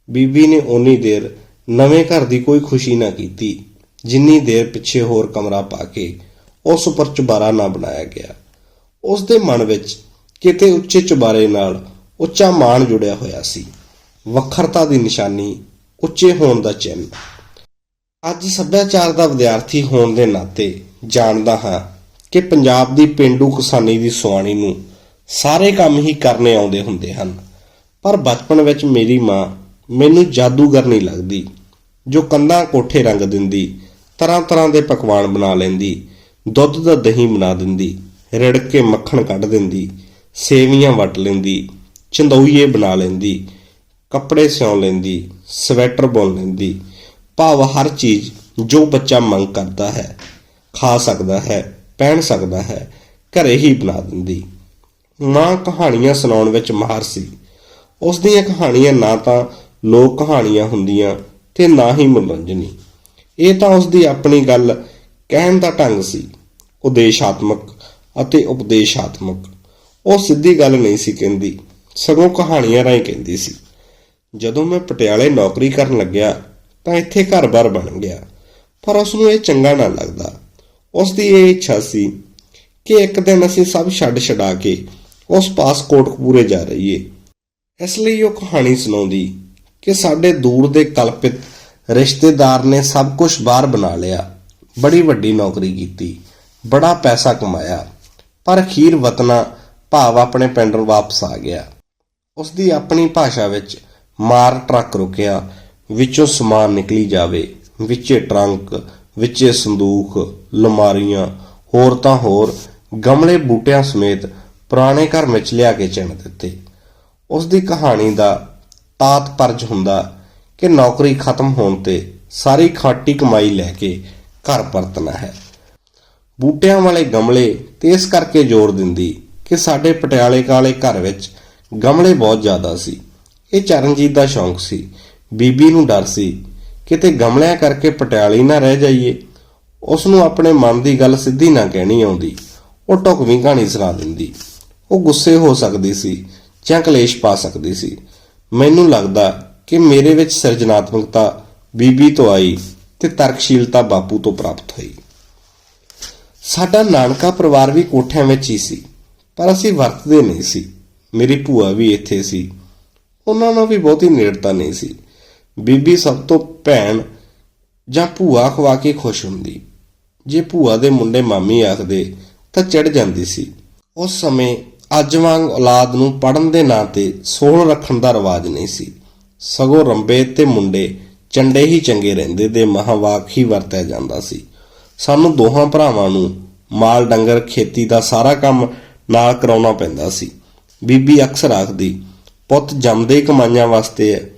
ਬੀਬੀ ਨੇ ਓਨੀ ਦੇਰ ਨਵੇਂ ਘਰ ਦੀ ਕੋਈ ਖੁਸ਼ੀ ਨਾ ਕੀਤੀ, ਜਿੰਨੀ ਦੇਰ ਪਿੱਛੇ ਹੋਰ ਕਮਰਾ ਪਾ ਕੇ ਉਸ ਉੱਪਰ ਚੁਬਾਰਾ ਨਾ ਬਣਾਇਆ ਗਿਆ। ਉਸ ਦੇ ਮਨ ਵਿੱਚ ਕਿਤੇ ਉੱਚੇ ਚੁਬਾਰੇ ਨਾਲ ਉੱਚਾ ਮਾਣ ਜੁੜਿਆ ਹੋਇਆ ਸੀ। ਵੱਖਰਤਾ ਦੀ ਨਿਸ਼ਾਨੀ ਉੱਚੇ ਹੋਣ ਦਾ ਚਿੰਨ੍ਹ। ਅੱਜ ਸੱਭਿਆਚਾਰ ਦਾ ਵਿਦਿਆਰਥੀ ਹੋਣ ਦੇ ਨਾਤੇ ਜਾਣਦਾ ਹਾਂ ਕਿ ਪੰਜਾਬ ਦੀ ਪਿੰਡੂ ਕਿਸਾਨੀ ਦੀ ਸੁਆਣੀ ਨੂੰ ਸਾਰੇ ਕੰਮ ਹੀ ਕਰਨੇ ਆਉਂਦੇ ਹੁੰਦੇ ਹਨ। ਪਰ ਬਚਪਨ ਵਿੱਚ ਮੇਰੀ ਮਾਂ ਮੈਨੂੰ ਜਾਦੂਗਰ ਨਹੀਂ ਲੱਗਦੀ, ਜੋ ਕੰਧਾਂ ਕੋਠੇ ਰੰਗ ਦਿੰਦੀ ਤਰ੍ਹਾਂ ਤਰ੍ਹਾਂ ਦੇ ਪਕਵਾਨ ਬਣਾ ਲੈਂਦੀ, ਦੁੱਧ ਦਾ ਦਹੀਂ ਬਣਾ ਦਿੰਦੀ, ਰਿੜਕ ਕੇ ਮੱਖਣ ਕੱਢ ਦਿੰਦੀ, ਸੇਵੀਆਂ ਵਟ ਲੈਂਦੀ, ਚੰਦੌਈਏ ਬਣਾ ਲੈਂਦੀ ਕੱਪੜੇ ਸਿਉਂ ਲੈਂਦੀ, ਸਵੈਟਰ ਬੁਣ ਲੈਂਦੀ। ਭਾਵ ਹਰ ਚੀਜ਼ ਜੋ ਬੱਚਾ ਮੰਗ ਕਰਦਾ ਹੈ, ਖਾ ਸਕਦਾ ਹੈ, ਪਹਿਨ ਸਕਦਾ ਹੈ, ਘਰੇ ਹੀ ਬਣਾ ਦਿੰਦੀ। ਮਾਂ ਕਹਾਣੀਆਂ ਸੁਣਾਉਣ ਵਿੱਚ ਮਾਹਰ ਸੀ। ਉਸ ਦੀਆਂ ਕਹਾਣੀਆਂ ਨਾ ਤਾਂ ਲੋਕ ਕਹਾਣੀਆਂ ਹੁੰਦੀਆਂ ਤੇ ਨਾ ਹੀ ਮਨੋਰੰਜਨੀ। ਇਹ ਤਾਂ ਉਸ ਦੀ ਆਪਣੀ ਗੱਲ ਕਹਿਣ ਦਾ ਢੰਗ ਸੀ, ਉਦੇਸ਼ਾਤਮਕ ਅਤੇ ਉਪਦੇਸ਼ਾਤਮਕ। ਉਹ ਸਿੱਧੀ ਗੱਲ ਨਹੀਂ ਸੀ ਕਹਿੰਦੀ, ਸਗੋਂ ਕਹਾਣੀਆਂ ਰਾਹੀਂ ਕਹਿੰਦੀ ਸੀ। ਜਦੋਂ ਮੈਂ ਪਟਿਆਲੇ ਨੌਕਰੀ ਕਰਨ ਲੱਗਿਆ ਤਾਂ ਇੱਥੇ ਘਰ-ਬਾਰ ਬਣ ਗਿਆ, ਪਰ ਉਸ ਨੂੰ ਇਹ ਚੰਗਾ ਨਾ ਲੱਗਦਾ। ਉਸ ਦੀ ਇਹ ਇੱਛਾ ਸੀ ਕਿ ਇੱਕ ਦਿਨ ਅਸੀਂ ਸਭ ਛੱਡ ਛਡਾ ਕੇ ਉਸ ਪਾਸ ਕੋਟਕਪੂਰੇ ਜਾ ਰਹੀਏ। ਇਸ ਲਈ ਉਹ ਕਹਾਣੀ ਸੁਣਾਉਂਦੀ ਕਿ ਸਾਡੇ ਦੂਰ ਦੇ ਕਲਪਿਤ ਰਿਸ਼ਤੇਦਾਰ ਨੇ ਸਭ ਕੁਝ ਬਾਹਰ ਬਣਾ ਲਿਆ। ਬੜੀ ਵੱਡੀ ਨੌਕਰੀ ਕੀਤੀ, ਬੜਾ ਪੈਸਾ ਕਮਾਇਆ, ਪਰ ਅਖੀਰ ਵਤਨਾ ਭਾਵ ਆਪਣੇ ਪਿੰਡ ਨੂੰ ਵਾਪਸ ਆ ਗਿਆ। ਉਸ ਦੀ ਆਪਣੀ ਭਾਸ਼ਾ ਵਿੱਚ ਮਾਰ ਟਰੱਕ ਰੁਕਿਆ, ਵਿੱਚੋਂ ਸਮਾਨ ਨਿਕਲੀ ਜਾਵੇ, ਵਿੱਚੇ ਟਰੰਕ, ਵਿੱਚੇ ਸੰਦੂਖ, ਲਮਾਰੀਆਂ, ਹੋਰ ਤਾਂ ਹੋਰ, ਗਮਲੇ ਬੂਟਿਆਂ ਸਮੇਤ ਪੁਰਾਣੇ ਘਰ ਵਿੱਚ ਲਿਆ ਕੇ ਚਿਣ ਦਿੱਤੇ। ਉਸ ਦੀ ਕਹਾਣੀ ਦਾ ਤਾਤ ਪਰਜ ਹੁੰਦਾ ਕਿ ਨੌਕਰੀ ਖਤਮ ਹੋਣ ਤੇ ਸਾਰੀ ਖਾਟੀ ਕਮਾਈ ਲੈ ਕੇ ਘਰ ਪਰਤਣਾ ਹੈ। ਬੂਟਿਆਂ ਵਾਲੇ ਗਮਲੇ ਤੇ ਇਸ ਕਰਕੇ ਜ਼ੋਰ ਦਿੰਦੀ ਕਿ ਸਾਡੇ ਪਟਿਆਲੇ ਕਾਲੇ ਘਰ ਵਿੱਚ ਗਮਲੇ ਬਹੁਤ ਜ਼ਿਆਦਾ ਸੀ। ਇਹ ਚਰਨਜੀਤ ਦਾ ਸ਼ੌਂਕ ਸੀ। ਬੀਬੀ ਨੂੰ ਡਰ ਸੀ। ਕਿਤੇ ਗਮਲਿਆਂ ਕਰਕੇ ਪਟਿਆਲੇ ਨਾ ਰਹਿ ਜਾਈਏ। ਉਸ ਨੂੰ ਆਪਣੇ ਮਨ ਦੀ ਗੱਲ ਸਿੱਧੀ ਨਾ ਕਹਿਣੀ ਆਉਂਦੀ। ਉਹ ਢੁਕਵੀਂ ਕਹਾਣੀ ਸੁਣਾ ਦਿੰਦੀ। ਉਹ ਗੁੱਸੇ ਹੋ ਸਕਦੀ ਸੀ, ਜਾਂ ਕਲੇਸ਼ ਪਾ ਸਕਦੀ ਸੀ। ਮੈਨੂੰ ਲੱਗਦਾ ਕਿ ਮੇਰੇ ਵਿੱਚ ਸਿਰਜਣਾਤਮਕਤਾ ਬੀਬੀ ਤੋਂ ਆਈ ਤੇ ਤਰਕਸ਼ੀਲਤਾ ਬਾਪੂ ਤੋਂ ਪ੍ਰਾਪਤ ਹੋਈ। ਸਾਡਾ ਨਾਨਕਾ ਪਰਿਵਾਰ ਵੀ ਕੋਠਿਆਂ ਵਿੱਚ ਹੀ ਸੀ, ਪਰ ਅਸੀਂ ਵਰਤਦੇ ਨਹੀਂ ਸੀ। ਮੇਰੀ ਭੂਆ ਵੀ ਇੱਥੇ ਸੀ। ਉਹਨਾਂ ਨਾਲ ਵੀ ਬਹੁਤੀ ਨੇੜਤਾ ਨਹੀਂ ਸੀ। ਬੀਬੀ ਸਭ ਤੋਂ ਭੈਣ ਜਾਂ ਭੂਆ ਖਵਾ ਕੇ ਖੁਸ਼ ਹੁੰਦੀ। ਜੇ ਭੂਆ ਦੇ ਮੁੰਡੇ ਮਾਮੀ ਆਖਦੇ ਤਾਂ ਚੜ ਜਾਂਦੀ ਸੀ। ਉਸ ਸਮੇਂ ਅੱਜ ਵਾਂਗ ਔਲਾਦ ਨੂੰ ਪੜਨ ਦੇ ਨਾਂ ਤੇ ਸੋਹਣ ਰੱਖਣ ਦਾ ਰਿਵਾਜ ਨਹੀਂ ਸੀ। ਸਗੋਂ ਰੰਬੇ ਤੇ ਮੁੰਡੇ ਚੰਡੇ ਹੀ ਚੰਗੇ ਰਹਿੰਦੇ ਤੇ ਮਹਾਵਾਕ ਹੀ ਵਰਤਿਆ ਜਾਂਦਾ ਸੀ। ਸਾਨੂੰ ਦੋਹਾਂ ਭਰਾਵਾਂ ਨੂੰ ਮਾਲ ਡੰਗਰ ਖੇਤੀ ਦਾ ਸਾਰਾ ਕੰਮ ਨਾਲ ਕਰਾਉਣਾ ਪੈਂਦਾ ਸੀ। ਬੀਬੀ ਅਕਸਰ ਆਖਦੀ ਪੁੱਤ ਜੰਮਦੇ ਕਮਾਈਆਂ ਵਾਸਤੇ ਹੈ।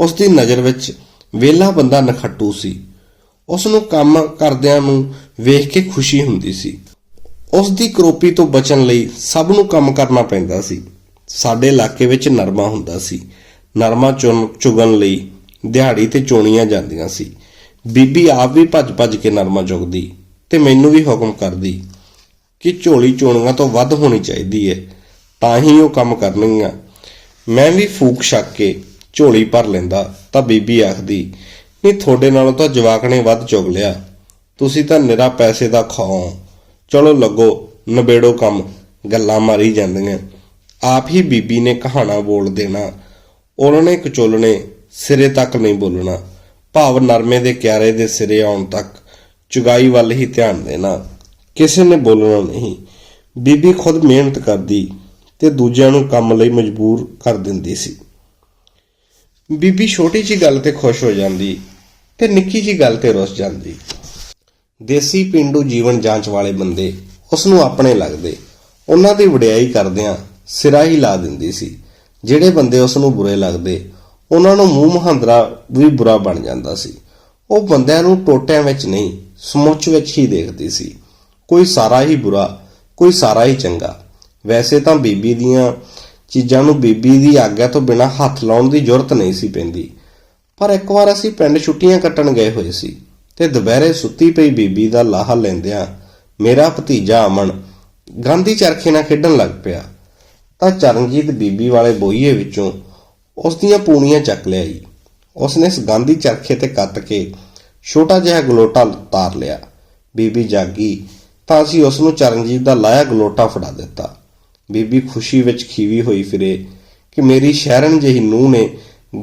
ਉਸ ਦੀ ਨਜ਼ਰ ਵਿੱਚ ਵੇਲਾ ਬੰਦਾ ਨਖੱਟੂ ਸੀ। ਉਸ ਨੂੰ ਕੰਮ ਕਰਦਿਆਂ ਨੂੰ ਵੇਖ ਕੇ ਖੁਸ਼ੀ ਹੁੰਦੀ ਸੀ। ਉਸ ਦੀ ਕਰੋਪੀ ਤੋਂ ਬਚਣ ਲਈ ਸਭ ਨੂੰ ਕੰਮ ਕਰਨਾ ਪੈਂਦਾ ਸੀ। ਸਾਡੇ ਇਲਾਕੇ ਵਿੱਚ ਨਰਮਾ ਹੁੰਦਾ ਸੀ। ਨਰਮਾ ਚੁਣ ਚੁਗਣ ਲਈ ਦਿਹਾੜੀ ਤੇ ਚੋਣੀਆਂ ਜਾਂਦੀਆਂ ਸੀ। ਬੀਬੀ ਆਪ ਵੀ ਭੱਜ-ਭੱਜ ਕੇ ਨਰਮਾ ਚੁਗਦੀ ਤੇ ਮੈਨੂੰ ਵੀ ਹੁਕਮ ਕਰਦੀ ਕਿ ਝੋਲੀ ਚੋਣੀਆਂ ਤੋਂ ਵੱਧ ਹੋਣੀ ਚਾਹੀਦੀ ਹੈ। ਤਾਂ ਹੀ ਉਹ ਕੰਮ ਕਰਨਗੀਆਂ। ਮੈਂ ਵੀ ਫੂਕ ਛੱਕ ਕੇ ਝੋਲੀ ਭਰ ਲੈਂਦਾ ਤਾਂ ਬੀਬੀ ਆਖਦੀ, ਨਹੀਂ, ਤੁਹਾਡੇ ਨਾਲੋਂ ਤਾਂ ਜਵਾਕਣੇ ਵੱਧ ਚੁਗ ਲਿਆ। ਤੁਸੀਂ ਤਾਂ ਨਿਰਾ ਪੈਸੇ ਦਾ ਖਾਓ। ਚਲੋ ਲੱਗੋ ਨਵੇੜੋ ਕੰਮ। ਗੱਲਾਂ ਮਾਰੀ ਜਾਂਦੀਆਂ। ਆਪ ਹੀ ਬੀਬੀ ਨੇ ਕਹਾਣਾ ਬੋਲ ਦੇਣਾ। ਉਹਨਾਂ ਨੇ ਕਚੋਲਣੇ ਸਿਰੇ ਤੱਕ ਨਹੀਂ ਬੋਲਣਾ। ਭਾਵ ਨਰਮੇ ਦੇ ਕਿਆਰੇ ਦੇ ਸਿਰੇ ਆਉਣ ਤੱਕ ਚੁਗਾਈ ਵੱਲ ਹੀ ਧਿਆਨ ਦੇਣਾ। ਕਿਸੇ ਨੇ ਬੋਲਣਾ ਨਹੀਂ। ਬੀਬੀ ਖੁਦ ਮਿਹਨਤ ਕਰਦੀ। ਤੇ ਦੂਜਿਆਂ ਨੂੰ ਕੰਮ ਲਈ ਮਜਬੂਰ ਕਰ ਦਿੰਦੀ ਸੀ। ਬੀਬੀ ਛੋਟੀ ਜੀ ਗੱਲ ਤੇ ਖੁਸ਼ ਹੋ ਜਾਂਦੀ ਤੇ ਨਿੱਕੀ ਜੀ ਗੱਲ ਤੇ ਰੁੱਸ ਜਾਂਦੀ। ਦੇਸੀ ਪਿੰਡੂ ਜੀਵਨ ਜਾਂਚ ਵਾਲੇ ਬੰਦੇ ਉਸ ਨੂੰ ਆਪਣੇ ਲੱਗਦੇ, ਉਹਨਾਂ ਦੀ ਵਡਿਆਈ ਕਰਦਿਆਂ ਸਿਰਾ ਹੀ ਲਾ ਦਿੰਦੀ ਸੀ। ਜਿਹੜੇ ਬੰਦੇ ਉਸ ਨੂੰ ਬੁਰੇ ਲੱਗਦੇ, ਉਹਨਾਂ ਨੂੰ ਮੂੰਹ ਮਹੰਦਰਾ ਵੀ ਬੁਰਾ ਬਣ ਜਾਂਦਾ ਸੀ। ਉਹ ਬੰਦਿਆਂ ਨੂੰ ਟੋਟਿਆਂ ਵਿੱਚ ਨਹੀਂ, ਸਮੁੱਚ ਵਿੱਚ ਹੀ ਦੇਖਦੀ ਸੀ। ਕੋਈ ਸਾਰਾ ਹੀ ਬੁਰਾ, ਕੋਈ ਸਾਰਾ ਹੀ ਚੰਗਾ। ਵੈਸੇ ਤਾਂ ਬੀਬੀ ਦੀਆਂ ਚੀਜ਼ਾਂ ਨੂੰ ਬੀਬੀ ਦੀ ਆਗਿਆ ਤੋਂ ਬਿਨਾਂ ਹੱਥ ਲਾਉਣ ਦੀ ਜ਼ਰੂਰਤ ਨਹੀਂ ਸੀ ਪੈਂਦੀ। ਪਰ ਇੱਕ ਵਾਰ ਅਸੀਂ ਪਿੰਡ ਛੁੱਟੀਆਂ ਕੱਟਣ ਗਏ ਹੋਏ ਸੀ ਤੇ ਦੁਪਹਿਰੇ ਸੁੱਤੀ ਪਈ ਬੀਬੀ ਦਾ ਲਾਹਾ ਲੈਂਦਿਆਂ ਮੇਰਾ ਭਤੀਜਾ ਅਮਨ ਗਾਂਧੀ ਚਰਖੇ ਨਾਲ ਖੇਡਣ ਲੱਗ ਪਿਆ। ਤਾਂ ਚਰਨਜੀਤ ਬੀਬੀ ਵਾਲੇ ਬੋਈਏ ਵਿੱਚੋਂ ਉਸ ਦੀਆਂ ਪੂਣੀਆਂ ਚੱਕ ਲਿਆਈ। ਉਸਨੇ ਇਸ ਗਾਂਧੀ ਚਰਖੇ ਤੇ ਕੱਤ ਕੇ ਛੋਟਾ ਜਿਹਾ ਗਲੋਟਾ ਉਤਾਰ ਲਿਆ। ਬੀਬੀ ਜਾਗੀ ਤਾਂ ਅਸੀਂ ਉਸ ਨੂੰ ਚਰਨਜੀਤ ਦਾ ਲਾਇਆ ਗਲੋਟਾ ਫੜਾ ਦਿੱਤਾ। ਬੀਬੀ ਖੁਸ਼ੀ ਵਿੱਚ ਖੀਵੀ ਹੋਈ ਫਿਰੇ ਕਿ ਮੇਰੀ ਸ਼ਹਿਰਨ ਜਿਹੀ ਨੂੰਹ ਨੇ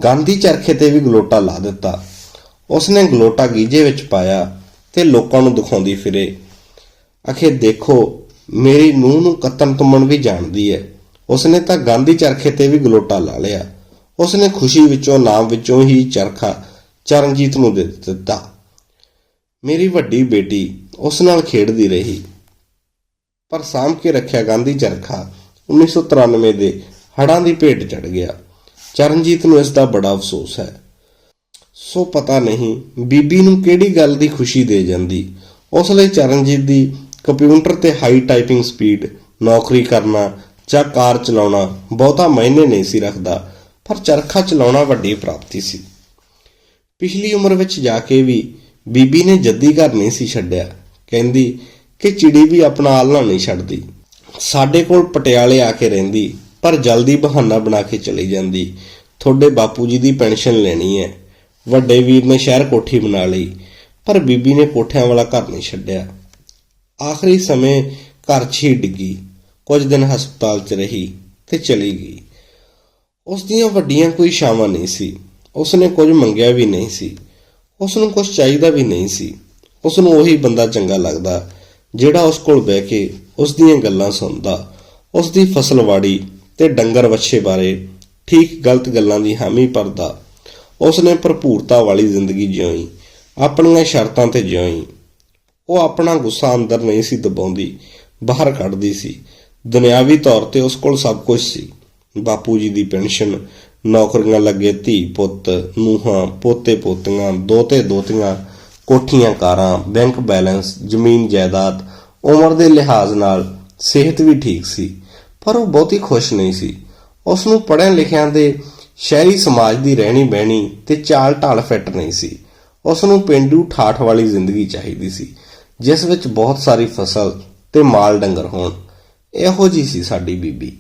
ਗਾਂਧੀ ਚਰਖੇ ਤੇ ਵੀ ਗਲੋਟਾ ਲਾ ਦਿੱਤਾ। ਉਸਨੇ ਗਲੋਟਾ ਗੀਜੇ ਵਿੱਚ ਪਾਇਆ ਤੇ ਲੋਕਾਂ ਨੂੰ ਦਿਖਾਉਂਦੀ ਫਿਰੇ। ਅਖੇ ਦੇਖੋ, ਮੇਰੀ ਨੂੰਹ ਨੂੰ ਕੱਤਨ ਤੁੰਮਣ ਵੀ ਜਾਣਦੀ ਹੈ ਉਸਨੇ ਤਾਂ ਗਾਂਧੀ ਚਰਖੇ ਤੇ ਵੀ ਗਲੋਟਾ ਲਾ ਲਿਆ। ਉਸਨੇ ਖੁਸ਼ੀ ਵਿੱਚੋਂ, ਨਾਮ ਵਿੱਚੋਂ ਹੀ ਚਰਖਾ ਚਰਨਜੀਤ ਨੂੰ ਦੇ ਦਿੱਤਾ। ਮੇਰੀ ਵੱਡੀ ਬੇਟੀ ਉਸ ਨਾਲ ਖੇਡਦੀ ਰਹੀ। ਪਰ ਸਾਂਭ ਕੇ ਰੱਖਿਆ ਗਾਂਧੀ ਚਰਖਾ 1993 ਦੇ ਹੜ੍ਹਾਂ ਦੀ ਭੇਟ ਚੜ ਗਿਆ। ਚਰਨਜੀਤ ਨੂੰ ਇਸ ਦਾ ਬੜਾ ਅਫਸੋਸ ਹੈ। ਸੋ ਪਤਾ ਨਹੀਂ ਬੀਬੀ ਨੂੰ ਕਿਹੜੀ ਗੱਲ ਦੀ ਖੁਸ਼ੀ ਦੇ ਜਾਂਦੀ। ਉਸ ਲਈ ਚਰਨਜੀਤ ਦੀ ਕੰਪਿਊਟਰ ਤੇ ਹਾਈ ਟਾਈਪਿੰਗ ਸਪੀਡ, ਨੌਕਰੀ ਕਰਨਾ ਜਾਂ ਕਾਰ ਚਲਾਉਣਾ ਬਹੁਤਾ ਮਾਇਨੇ ਨਹੀਂ ਸੀ ਰੱਖਦਾ, ਪਰ ਚਰਖਾ ਚਲਾਉਣਾ ਵੱਡੀ ਪ੍ਰਾਪਤੀ ਸੀ। ਪਿਛਲੀ ਉਮਰ ਵਿੱਚ ਜਾ ਕੇ ਵੀ ਬੀਬੀ ਨੇ ਜੱਦੀ ਘਰ ਨਹੀਂ ਸੀ ਛੱਡਿਆ। ਕਹਿੰਦੀ ਕਿ ਚਿੜੀ ਵੀ ਆਪਣਾ ਆਲਣਾ ਨਹੀਂ ਛੱਡਦੀ। ਸਾਡੇ ਕੋਲ ਪਟਿਆਲੇ ਆ ਕੇ ਰਹਿੰਦੀ, ਪਰ ਜਲਦੀ ਬਹਾਨਾ ਬਣਾ ਕੇ ਚਲੀ ਜਾਂਦੀ। ਤੁਹਾਡੇ ਬਾਪੂ ਜੀ ਦੀ ਪੈਨਸ਼ਨ ਲੈਣੀ ਹੈ। ਵੱਡੇ ਵੀਰ ਨੇ ਸ਼ਹਿਰ ਕੋਠੀ ਬਣਾ ਲਈ, ਪਰ ਬੀਬੀ ਨੇ ਕੋਠਿਆਂ ਵਾਲਾ ਘਰ ਨਹੀਂ ਛੱਡਿਆ। ਆਖਰੀ ਸਮੇਂ ਘਰ 'ਚ ਹੀ ਡਿੱਗੀ ਕੁਝ ਦਿਨ ਹਸਪਤਾਲ 'ਚ ਰਹੀ ਤੇ ਚਲੀ ਗਈ। ਉਸ ਦੀਆਂ ਵੱਡੀਆਂ ਕੋਈ ਸ਼ਾਵਾਂ ਨਹੀਂ ਸੀ। ਉਸ ਨੇ ਕੁਝ ਮੰਗਿਆ ਵੀ ਨਹੀਂ ਸੀ। ਉਸ ਨੂੰ ਕੁਝ ਚਾਹੀਦਾ ਵੀ ਨਹੀਂ ਸੀ। ਉਸ ਨੂੰ ਉਹੀ ਬੰਦਾ ਚੰਗਾ ਲੱਗਦਾ, ਜਿਹੜਾ ਉਸ ਕੋਲ ਬਹਿ ਕੇ ਉਸ ਦੀਆਂ ਗੱਲਾਂ ਸੁਣਦਾ, ਉਸ ਦੀ ਫਸਲਵਾੜੀ ਤੇ ਡੰਗਰ ਵੱਛੇ ਬਾਰੇ ਠੀਕ ਗਲਤ ਗੱਲਾਂ ਦੀ ਹਾਮੀ ਭਰਦਾ। ਉਸ ਨੇ ਭਰਪੂਰਤਾ ਵਾਲੀ ਜ਼ਿੰਦਗੀ ਜਿਉਈ ਆਪਣੀਆਂ ਸ਼ਰਤਾਂ ਤੇ ਜਿਉਈ ਉਹ ਆਪਣਾ ਗੁੱਸਾ ਅੰਦਰ ਨਹੀਂ ਸੀ ਦਬਾਉਂਦੀ, ਬਾਹਰ ਕੱਢਦੀ ਸੀ। ਦੁਨਿਆਵੀ ਤੌਰ ਤੇ ਉਸ ਕੋਲ ਸਭ ਕੁਝ ਸੀ। ਬਾਪੂ ਜੀ ਦੀ ਪੈਨਸ਼ਨ, ਨੌਕਰੀਆਂ ਲੱਗੇ ਧੀ ਪੁੱਤ, ਨੂੰਹਾਂ, ਪੋਤੇ ਪੋਤੀਆਂ, ਦੋਤੇ ਦੋਤੀਆਂ, ਕੋਠੀਆਂ ਕਾਰਾਂ, ਬੈਂਕ ਬੈਲੈਂਸ, ਜ਼ਮੀਨ ਜਾਇਦਾਦ ਉਮਰ ਦੇ ਲਿਹਾਜ਼ ਨਾਲ ਸਿਹਤ ਵੀ ਠੀਕ ਸੀ, ਪਰ ਉਹ ਬਹੁਤੀ ਖੁਸ਼ ਨਹੀਂ ਸੀ। ਉਸ ਨੂੰ ਪੜ੍ਹਿਆਂ ਲਿਖਿਆਂ ਦੇ ਸ਼ਹਿਰੀ ਸਮਾਜ ਦੀ ਰਹਿਣੀ ਬਹਿਣੀ ਤੇ ਚਾਲ ਢਾਲ ਫਿੱਟ ਨਹੀਂ ਸੀ। ਉਸ ਨੂੰ ਪਿੰਡੂ ਠਾਠ ਵਾਲੀ ਜ਼ਿੰਦਗੀ ਚਾਹੀਦੀ ਸੀ, ਜਿਸ ਵਿੱਚ ਬਹੁਤ ਸਾਰੀ ਫਸਲ ਤੇ ਮਾਲ ਡੰਗਰ ਹੋਣ। ਇਹੋ ਜੀ ਸੀ ਸਾਡੀ ਬੀਬੀ।